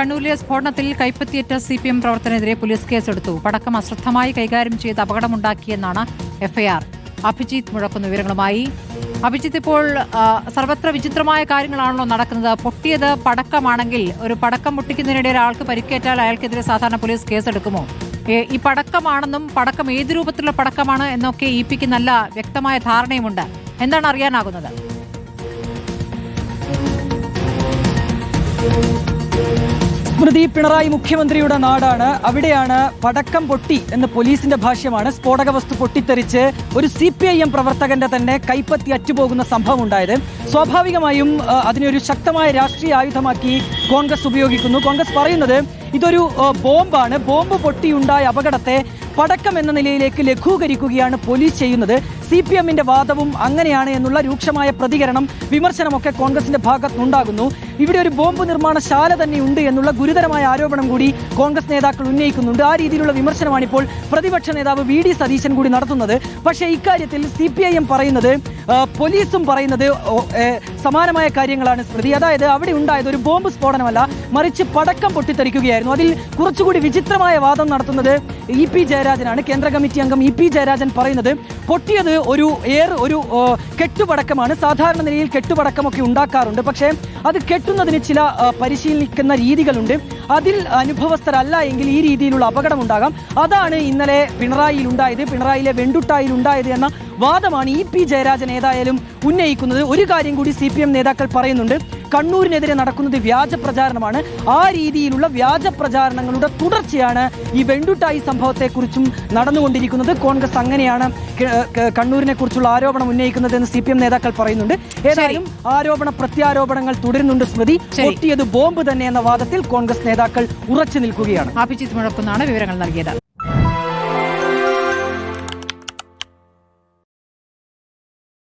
കണ്ണൂരിലെ സ്ഫോടനത്തിൽ കൈപ്പത്തിയേറ്റ സി പി എം പ്രവർത്തനെതിരെ പോലീസ് കേസെടുത്തു. പടക്കം അശ്രദ്ധമായി കൈകാര്യം ചെയ്ത് അപകടമുണ്ടാക്കിയെന്നാണ് എഫ്ഐആർ. അഭിജിത്ത് മുഴക്കുന്ന വിവരങ്ങളുമായി. അഭിജിത്ത് ഇപ്പോൾ സർവത്ര വിചിത്രമായ കാര്യങ്ങളാണല്ലോ നടക്കുന്നത്. പൊട്ടിയത് പടക്കമാണെങ്കിൽ ഒരു പടക്കം പൊട്ടിക്കുന്നതിനിടെ ഒരാൾക്ക് പരിക്കേറ്റാൽ അയാൾക്കെതിരെ സാധാരണ പോലീസ് കേസെടുക്കുമോ? ഈ പടക്കമാണെന്നും പടക്കം ഏത് രൂപത്തിലുള്ള പടക്കമാണ് എന്നൊക്കെ ഇ പിക്ക് നല്ല വ്യക്തമായ ധാരണയുമുണ്ട്. എന്താണ് അറിയാനാകുന്നത്? സ്മൃതി പിണറായി മുഖ്യമന്ത്രിയുടെ നാടാണ്. അവിടെയാണ് പടക്കം പൊട്ടി എന്ന് പോലീസിന്റെ ഭാഷ്യമാണ് സ്ഫോടക വസ്തു പൊട്ടിത്തെറിച്ച് ഒരു സി പി ഐ എം പ്രവർത്തകന്റെ തന്നെ കൈപ്പത്തി അറ്റുപോകുന്ന സംഭവം ഉണ്ടായത് സ്വാഭാവികമായും അതിനൊരു ശക്തമായ രാഷ്ട്രീയ ആയുധമാക്കി കോൺഗ്രസ് ഉപയോഗിക്കുന്നു. കോൺഗ്രസ് പറയുന്നത് ഇതൊരു ബോംബാണ്. ബോംബ് പൊട്ടിയുണ്ടായ അപകടത്തെ പടക്കം എന്ന നിലയിലേക്ക് ലഘൂകരിക്കുകയാണ് പോലീസ് ചെയ്യുന്നത്. സി പി എമ്മിന്റെ വാദവും അങ്ങനെയാണ് എന്നുള്ള രൂക്ഷമായ പ്രതികരണം വിമർശനമൊക്കെ കോൺഗ്രസിന്റെ ഭാഗത്തുനിന്നുണ്ടാകുന്നു. ഇവിടെ ഒരു ബോംബ് നിർമ്മാണശാല തന്നെ ഉണ്ട് എന്നുള്ള ഗുരുതരമായ ആരോപണം കൂടി കോൺഗ്രസ് നേതാക്കൾ ഉന്നയിക്കുന്നുണ്ട്. ആ രീതിയിലുള്ള വിമർശനമാണ് ഇപ്പോൾ പ്രതിപക്ഷ നേതാവ് വി ഡി സതീശൻ കൂടി നടത്തുന്നത്. പക്ഷേ ഇക്കാര്യത്തിൽ സി പി ഐ എം പറയുന്നത് പോലീസും പറയുന്നത് സമാനമായ കാര്യങ്ങളാണ് സ്മൃതി. അതായത് അവിടെ ഉണ്ടായത് ഒരു ബോംബ് സ്ഫോടനമല്ല മറിച്ച് പടക്കം പൊട്ടിത്തെറിക്കുകയായിരുന്നു. അതിൽ കുറച്ചുകൂടി വിചിത്രമായ വാദം നടത്തുന്നത് ഇ പി ജയരാജനാണ്. കേന്ദ്ര കമ്മിറ്റി അംഗം ഇ പി ജയരാജൻ പറയുന്നത് പൊട്ടിയത് ഒരു എയർ ഒരു കെട്ടുപടക്കമാണ്. സാധാരണ നിലയിൽ കെട്ടുപടക്കമൊക്കെ ഉണ്ടാക്കാറുണ്ട്. പക്ഷേ അത് കെട്ടുന്നതിന് ചില പരിശീലിക്കുന്ന രീതികളുണ്ട്. അതിൽ അനുഭവസ്ഥരല്ല എങ്കിൽ ഈ രീതിയിലുള്ള അപകടം ഉണ്ടാകാം അതാണ് ഇന്നലെ പിണറായിയിൽ ഉണ്ടായത് പിണറായിലെ വെണ്ടുട്ടായിൽ ഉണ്ടായത് എന്ന വാദമാണ് ഇ പി ജയരാജൻ ഏതായാലും ഉന്നയിക്കുന്നത്. ഒരു കാര്യം കൂടി സി നേതാക്കൾ പറയുന്നുണ്ട്. കണ്ണൂരിനെതിരെ നടക്കുന്നത് വ്യാജ പ്രചാരണമാണ്. ആ രീതിയിലുള്ള വ്യാജ പ്രചാരണങ്ങളുടെ തുടർച്ചയാണ് ഈ വെണ്ടുട്ടായി സംഭവത്തെക്കുറിച്ചും നടന്നുകൊണ്ടിരിക്കുന്നത്. കോൺഗ്രസ് അങ്ങനെയാണ് കണ്ണൂരിനെ കുറിച്ചുള്ള ആരോപണം ഉന്നയിക്കുന്നത് എന്ന് സി പി എം നേതാക്കൾ പറയുന്നുണ്ട്. ഏതായാലും ആരോപണ പ്രത്യാരോപണങ്ങൾ തുടരുന്നുണ്ട് സ്മൃതി. പൊട്ടിയത് ബോംബ് തന്നെ എന്ന വാദത്തിൽ കോൺഗ്രസ് നേതാക്കൾ ഉറച്ചു നിൽക്കുകയാണ്. അഭിജിത്ത് മുഴക്കുന്നാണ് വിവരങ്ങൾ നൽകിയത്.